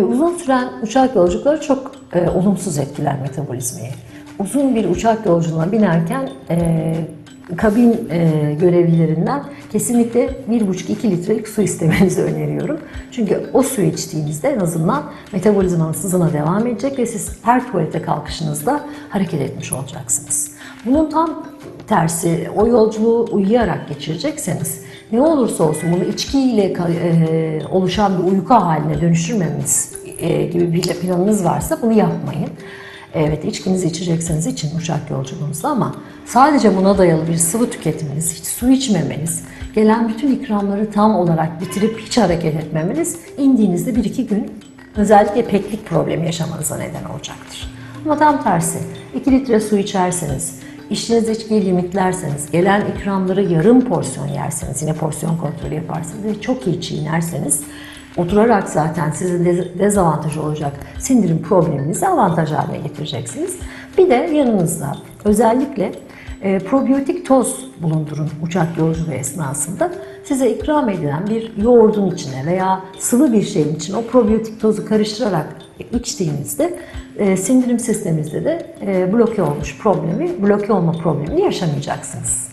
E, uzun süren uçak yolculukları çok e, olumsuz etkiler metabolizmayı. Uzun bir uçak yolculuğuna binerken e, kabin e, görevlilerinden kesinlikle 1,5-2 litrelik su istemenizi öneriyorum. Çünkü o suyu içtiğinizde en azından metabolizmanız hızına devam edecek ve siz her tuvalete kalkışınızda hareket etmiş olacaksınız. Bunun tam tersi o yolculuğu uyuyarak geçirecekseniz ne olursa olsun bunu içkiyle e, oluşan bir uyku haline dönüştürmemiz e, gibi bir planınız varsa bunu yapmayın. Evet içkinizi içecekseniz için uçak yolculuğunuzda ama sadece buna dayalı bir sıvı tüketiminiz, hiç su içmemeniz, gelen bütün ikramları tam olarak bitirip hiç hareket etmemeniz indiğinizde bir iki gün özellikle peklik problemi yaşamanıza neden olacaktır. Ama tam tersi 2 litre su içerseniz, İçtiğiniz içkiyi limitlerseniz, gelen ikramları yarım porsiyon yerseniz, yine porsiyon kontrolü yaparsanız ve çok iyi çiğnerseniz, oturarak zaten sizin dez- dezavantajı olacak sindirim probleminizi avantaj haline getireceksiniz. Bir de yanınızda özellikle e, probiyotik toz bulundurun uçak yolculuğu esnasında. Size ikram edilen bir yoğurdun içine veya sıvı bir şeyin içine o probiyotik tozu karıştırarak içtiğinizde e, sindirim sisteminizde de e, bloke olmuş problemi, bloke olma problemini yaşamayacaksınız.